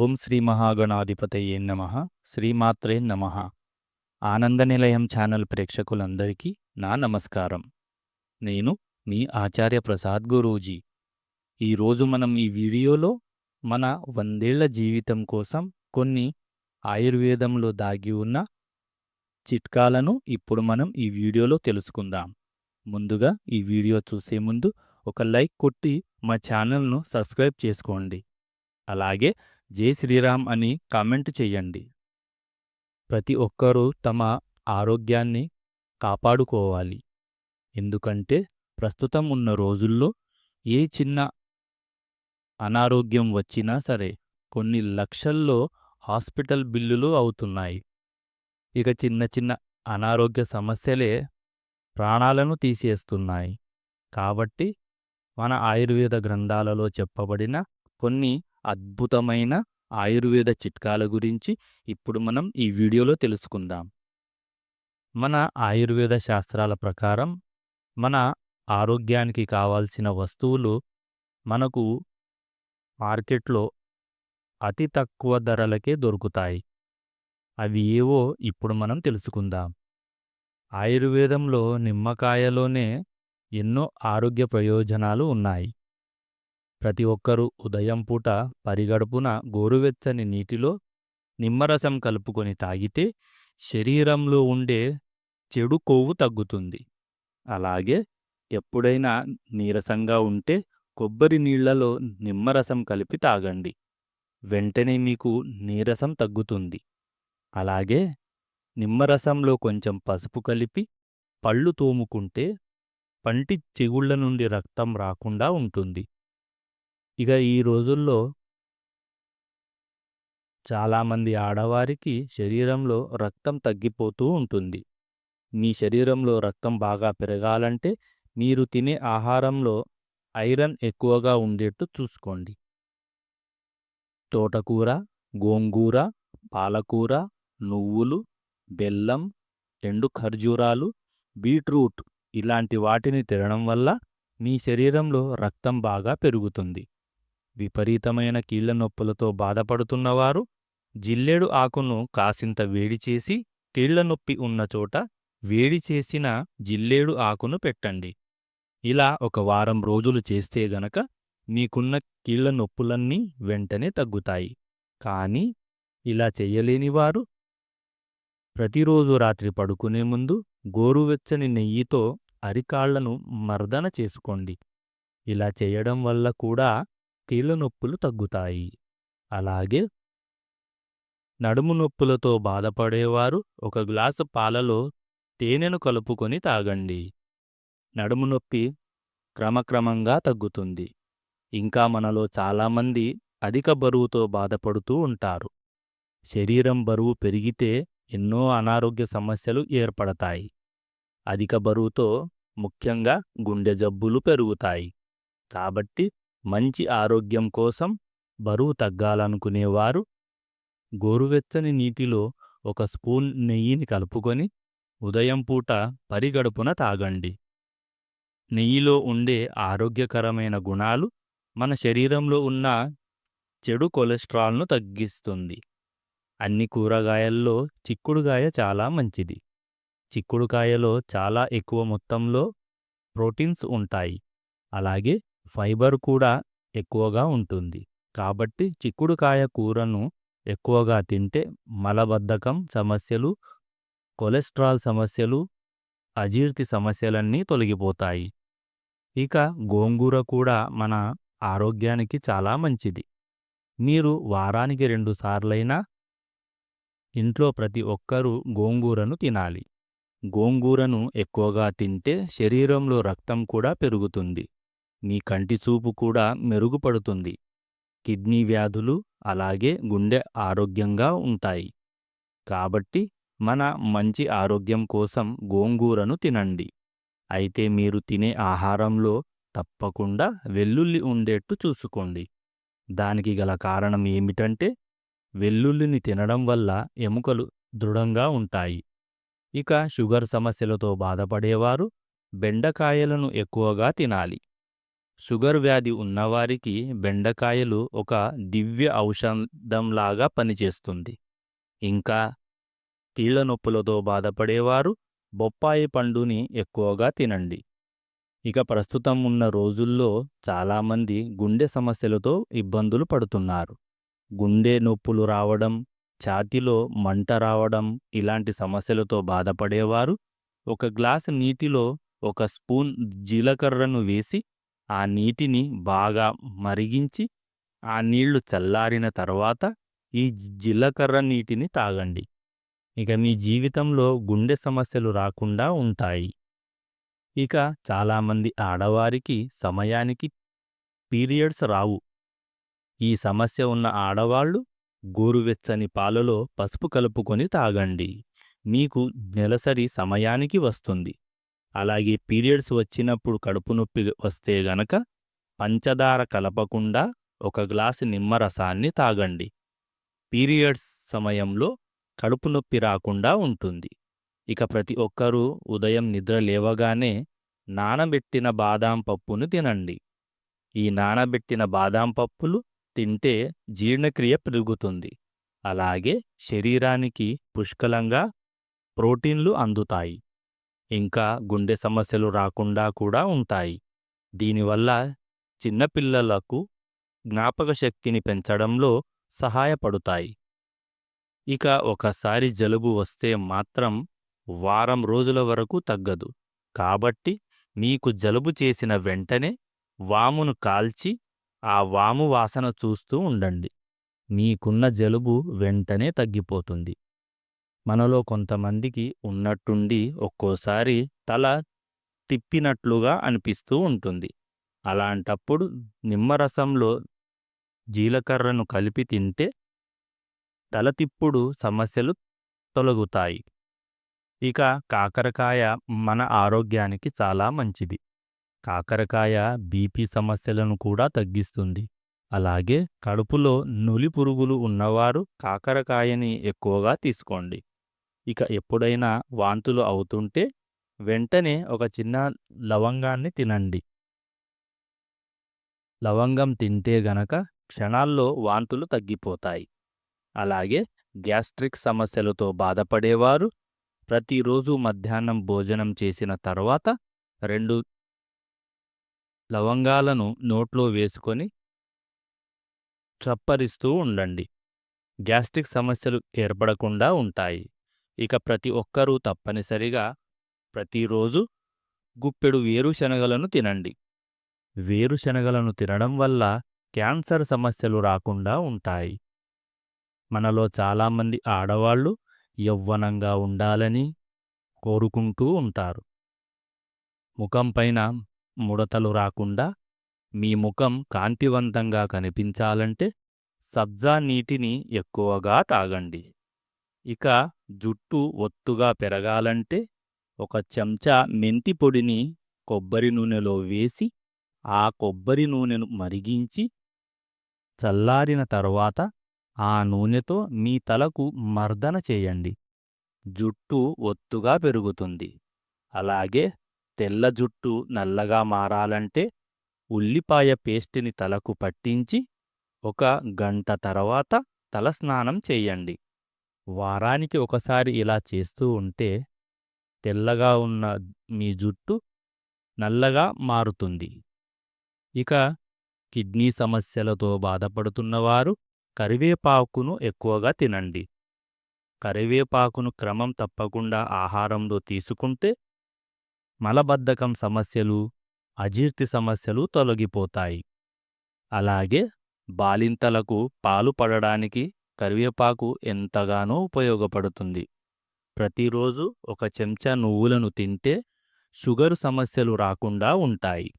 ఓం శ్రీ మహాగణాధిపతయే నమ శ్రీమాత్రే నమ. ఆనంద నిలయం ఛానల్ ప్రేక్షకులందరికీ నా నమస్కారం. నేను మీ ఆచార్య ప్రసాద్ గురూజీ. ఈరోజు మనం ఈ వీడియోలో మన వందేళ్ళ జీవితం కోసం కొన్ని ఆయుర్వేదంలో దాగి ఉన్న చిట్కాలను ఇప్పుడు మనం ఈ వీడియోలో తెలుసుకుందాం. ముందుగా ఈ వీడియో చూసే ముందు ఒక లైక్ కొట్టి మా ఛానల్ను సబ్స్క్రైబ్ చేసుకోండి. అలాగే జై శ్రీరామ్ అని కామెంట్ చేయండి. ప్రతి ఒక్కరూ తమ ఆరోగ్యాన్ని కాపాడుకోవాలి. ఎందుకంటే ప్రస్తుతం ఉన్న రోజుల్లో ఏ చిన్న అనారోగ్యం వచ్చినా సరే కొన్ని లక్షల్లో హాస్పిటల్ బిల్లులు అవుతున్నాయి. ఇక చిన్న చిన్న అనారోగ్య సమస్యలే ప్రాణాలను తీసేస్తున్నాయి. కాబట్టి మన ఆయుర్వేద గ్రంథాలలో చెప్పబడిన కొన్ని అద్భుతమైన ఆయుర్వేద చిట్కాల గురించి ఇప్పుడు మనం ఈ వీడియోలో తెలుసుకుందాం. మన ఆయుర్వేద శాస్త్రాల ప్రకారం మన ఆరోగ్యానికి కావాల్సిన వస్తువులు మనకు మార్కెట్లో అతి తక్కువ ధరలకే దొరుకుతాయి. అవి ఏవో ఇప్పుడు మనం తెలుసుకుందాం. ఆయుర్వేదంలో నిమ్మకాయలోనే ఎన్నో ఆరోగ్య ప్రయోజనాలు ఉన్నాయి. ప్రతి ఒక్కరూ ఉదయం పూట పరిగడుపున గోరువెచ్చని నీటిలో నిమ్మరసం కలుపుకొని తాగితే శరీరంలో ఉండే చెడు కొవ్వు తగ్గుతుంది. అలాగే ఎప్పుడైనా నీరసంగా ఉంటే కొబ్బరి నీళ్ళలో నిమ్మరసం కలిపి తాగండి. వెంటనే మీకు నీరసం తగ్గుతుంది. అలాగే నిమ్మరసంలో కొంచెం పసుపు కలిపి పళ్ళు తోముకుంటే పంటి చెగుళ్ళ నుండి రక్తం రాకుండా ఉంటుంది. ఇక ఈ రోజుల్లో చాలామంది ఆడవారికి శరీరంలో రక్తం తగ్గిపోతూ ఉంటుంది. మీ శరీరంలో రక్తం బాగా పెరగాలంటే మీరు తినే ఆహారంలో ఐరన్ ఎక్కువగా ఉండేట్టు చూసుకోండి. తోటకూర గోంగూర పాలకూర నువ్వులు బెల్లం ఎండు ఖర్జూరాలు బీట్రూట్ ఇలాంటి వాటిని తినడం వల్ల మీ శరీరంలో రక్తం బాగా పెరుగుతుంది. విపరీతమైన కీళ్ళ నొప్పులతో బాధపడుతున్నవారు జిల్లేడు ఆకును కాసింత వేడి చేసి కీళ్ళ నొప్పి ఉన్న చోట వేడి చేసిన జిల్లేడు ఆకును పెట్టండి. ఇలా ఒక వారం రోజులు చేస్తే గనక మీకున్న కీళ్ళ నొప్పులన్నీ వెంటనే తగ్గుతాయి. కానీ ఇలా చెయ్యలేనివారు ప్రతిరోజు రాత్రి పడుకునే ముందు గోరువెచ్చని నెయ్యితో అరికాళ్ళను మర్దన చేసుకోండి. ఇలా చేయడం వల్ల కూడా కీళ్ళ నొప్పులు తగ్గుతాయి. అలాగే నడుము నొప్పులతో బాధపడేవారు ఒక గ్లాసు పాలలో తేనెను కలుపుకొని తాగండి. నడుము నొప్పి క్రమక్రమంగా తగ్గుతుంది. ఇంకా మనలో చాలామంది అధిక బరువుతో బాధపడుతూ ఉంటారు. శరీరం బరువు పెరిగితే ఎన్నో అనారోగ్య సమస్యలు ఏర్పడతాయి. అధిక బరువుతో ముఖ్యంగా గుండె జబ్బులు పెరుగుతాయి. కాబట్టి మంచి ఆరోగ్యం కోసం బరువు తగ్గాలనుకునేవారు. గోరువెచ్చని నీటిలో ఒక స్పూన్ నెయ్యిని కలుపుకొని ఉదయం పూట పరిగడుపున తాగండి. నెయ్యిలో ఉండే ఆరోగ్యకరమైన గుణాలు మన శరీరంలో ఉన్న చెడు కొలెస్ట్రాల్ను తగ్గిస్తుంది. అన్ని కూరగాయల్లో చిక్కుడుగాయ చాలా మంచిది. చిక్కుడుకాయలో చాలా ఎక్కువ మొత్తంలో ప్రోటీన్స్ ఉంటాయి. అలాగే ఫైబర్ కూడా ఎక్కువగా ఉంటుంది. కాబట్టి చిక్కుడుకాయ కూరను ఎక్కువగా తింటే మలబద్ధకం సమస్యలు కొలెస్ట్రాల్ సమస్యలు అజీర్తి సమస్యలన్నీ తొలగిపోతాయి. ఇక గోంగూర కూడా మన ఆరోగ్యానికి చాలా మంచిది. మీరు వారానికి రెండు సార్లైనా ఇంట్లో ప్రతి ఒక్కరూ గోంగూరను తినాలి. గోంగూరను ఎక్కువగా తింటే శరీరంలో రక్తం కూడా పెరుగుతుంది. మీ కంటి చూపు కూడా మెరుగుపడుతుంది. కిడ్నీ వ్యాధులు అలాగే గుండె ఆరోగ్యంగా ఉంటాయి. కాబట్టి మన మంచి ఆరోగ్యం కోసం గోంగూరను తినండి. అయితే మీరు తినే ఆహారంలో తప్పకుండా వెల్లుల్లి ఉండేట్టు చూసుకోండి. దానికి గల కారణం ఏమిటంటే వెల్లుల్లిని తినడం వల్ల ఎముకలు దృఢంగా ఉంటాయి. ఇక షుగర్ సమస్యలతో బాధపడేవారు బెండకాయలను ఎక్కువగా తినాలి. షుగర్ వ్యాధి ఉన్నవారికి బెండకాయలు ఒక దివ్య ఔషధంలాగా పనిచేస్తుంది. ఇంకా కీళ్ళ నొప్పులతో బాధపడేవారు బొప్పాయి పండుని ఎక్కువగా తినండి. ఇక ప్రస్తుతం ఉన్న రోజుల్లో చాలామంది గుండె సమస్యలతో ఇబ్బందులు పడుతున్నారు. గుండె నొప్పులు రావడం ఛాతీలో మంట రావడం ఇలాంటి సమస్యలతో బాధపడేవారు ఒక గ్లాసు నీటిలో ఒక స్పూన్ జీలకర్రను వేసి ఆ నీటిని బాగా మరిగించి ఆ నీళ్ళు చల్లారిన తర్వాత ఈ జీలకర్ర నీటిని తాగండి. ఇక మీ జీవితంలో గుండె సమస్యలు రాకుండా ఉంటాయి. ఇక చాలామంది ఆడవారికి సమయానికి పీరియడ్స్ రావు. ఈ సమస్య ఉన్న ఆడవాళ్ళు గోరువెచ్చని పాలలో పసుపు కలుపుకొని తాగండి. మీకు నెలసరి సమయానికి వస్తుంది. అలాగే పీరియడ్స్ వచ్చినప్పుడు కడుపు నొప్పి వస్తే గనక పంచదార కలపకుండా ఒక గ్లాసు నిమ్మరసాన్ని తాగండి. పీరియడ్స్ సమయంలో కడుపు నొప్పి రాకుండా ఉంటుంది. ఇక ప్రతి ఒక్కరూ ఉదయం నిద్ర లేవగానే నానబెట్టిన బాదాం పప్పును తినండి. ఈ నానబెట్టిన బాదాం పప్పులు తింటే జీర్ణక్రియ పెరుగుతుంది. అలాగే శరీరానికి పుష్కలంగా ప్రోటీన్లు అందుతాయి. ఇంకా గుండె సమస్యలు రాకుండా కూడా ఉంటాయి. దీనివల్ల చిన్నపిల్లలకు జ్ఞాపక శక్తిని పెంచడంలో సహాయపడుతాయి. ఇక ఒకసారి జలుబు వస్తే మాత్రం వారం రోజుల వరకు తగ్గదు. కాబట్టి మీకు జలుబు చేసిన వెంటనే వామును కాల్చి ఆ వాము వాసన చూస్తూ ఉండండి. మీకున్న జలుబు వెంటనే తగ్గిపోతుంది. మనలో కొంతమందికి ఉన్నట్టుండి ఒక్కోసారి తల తిప్పినట్లుగా అనిపిస్తూ ఉంటుంది. అలాంటప్పుడు నిమ్మరసంలో జీలకర్రను కలిపి తింటే తలతిప్పుడు సమస్యలు తొలగుతాయి. ఇక కాకరకాయ మన ఆరోగ్యానికి చాలా మంచిది. కాకరకాయ బీపీ సమస్యలను కూడా తగ్గిస్తుంది. అలాగే కడుపులో నులి పురుగులు ఉన్నవారు కాకరకాయని ఎక్కువగా తీసుకోండి. ఇక ఎప్పుడైనా వాంతులు అవుతుంటే వెంటనే ఒక చిన్న లవంగాన్ని తినండి. లవంగం తింటే గనక క్షణాల్లో వాంతులు తగ్గిపోతాయి. అలాగే గ్యాస్ట్రిక్ సమస్యలతో బాధపడేవారు ప్రతిరోజు మధ్యాహ్నం భోజనం చేసిన తర్వాత రెండు లవంగాలను నోట్లో వేసుకొని చప్పరిస్తూ ఉండండి. గ్యాస్ట్రిక్ సమస్యలు ఏర్పడకుండా ఉంటాయి. ఇక ప్రతి ఒక్కరూ తప్పనిసరిగా ప్రతిరోజు గుప్పెడు వేరుశనగలను తినండి. వేరుశనగలను తినడం వల్ల క్యాన్సర్ సమస్యలు రాకుండా ఉంటాయి. మనలో చాలామంది ఆడవాళ్ళు యవ్వనంగా ఉండాలని కోరుకుంటూ ఉంటారు. ముఖంపైన ముడతలు రాకుండా మీ ముఖం కాంతివంతంగా కనిపించాలంటే సబ్జా నీటిని ఎక్కువగా తాగండి. ఇక జుట్టు ఒత్తుగా పెరగాలంటే ఒక చెంచా మెంతి పొడిని కొబ్బరి నూనెలో వేసి ఆ కొబ్బరి నూనెను మరిగించి చల్లారిన తరువాత ఆ నూనెతో మీ తలకు మర్దన చేయండి. జుట్టు ఒత్తుగా పెరుగుతుంది. అలాగే తెల్ల జుట్టు నల్లగా మారాలంటే ఉల్లిపాయ పేస్టుని తలకు పట్టించి ఒక గంట తర్వాత తలస్నానం చేయండి. వారానికి ఒకసారి ఇలా చేస్తూ ఉంటే తెల్లగా ఉన్న మీ జుట్టు నల్లగా మారుతుంది. ఇక కిడ్నీ సమస్యలతో బాధపడుతున్నవారు కరివేపాకును ఎక్కువగా తినండి. కరివేపాకును క్రమం తప్పకుండా ఆహారంలో తీసుకుంటే మలబద్ధకం సమస్యలు అజీర్తి సమస్యలు తొలగిపోతాయి. అలాగే బాలింతలకు పాలు పడడానికి కరివేపాకు ఎంతగానో ఉపయోగపడుతుంది. ప్రతిరోజు ఒక చెంచా నువ్వులను తింటే షుగరు సమస్యలు రాకుండా ఉంటాయి.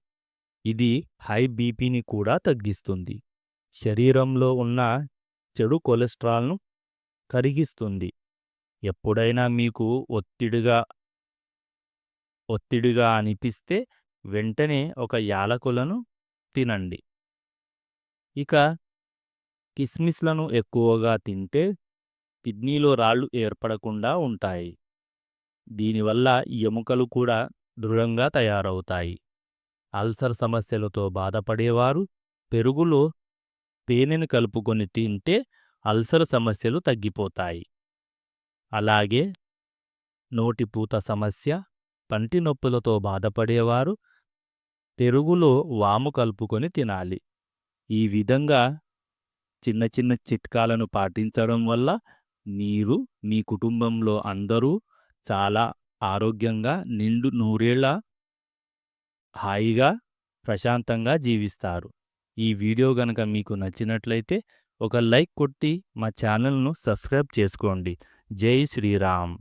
ఇది హై బీపీని కూడా తగ్గిస్తుంది. శరీరంలో ఉన్న చెడు కొలెస్ట్రాల్ను కరిగిస్తుంది. ఎప్పుడైనా మీకు ఒత్తిడిగా ఒత్తిడిగా అనిపిస్తే వెంటనే ఒక యాలకులను తినండి. ఇక కిస్మిస్లను ఎక్కువగా తింటే కిడ్నీలో రాళ్ళు ఏర్పడకుండా ఉంటాయి. దీనివల్ల ఎముకలు కూడా దృఢంగా తయారవుతాయి. అల్సర్ సమస్యలతో బాధపడేవారు పెరుగులో తేనెను కలుపుకొని తింటే అల్సర్ సమస్యలు తగ్గిపోతాయి. అలాగే నోటిపూత సమస్య పంటి నొప్పులతో బాధపడేవారు పెరుగులో వాము కలుపుకొని తినాలి. ఈ విధంగా చిన్న చిన్న చిట్కాలను పాటించడం వల్ల మీరు మీ కుటుంబంలో అందరూ చాలా ఆరోగ్యంగా నిండు నూరేళ్ళ హాయిగా ప్రశాంతంగా జీవిస్తారు. ఈ వీడియో గనక మీకు నచ్చినట్లయితే ఒక లైక్ కొట్టి మా ఛానల్ను సబ్స్క్రైబ్ చేసుకోండి. జై శ్రీరామ్.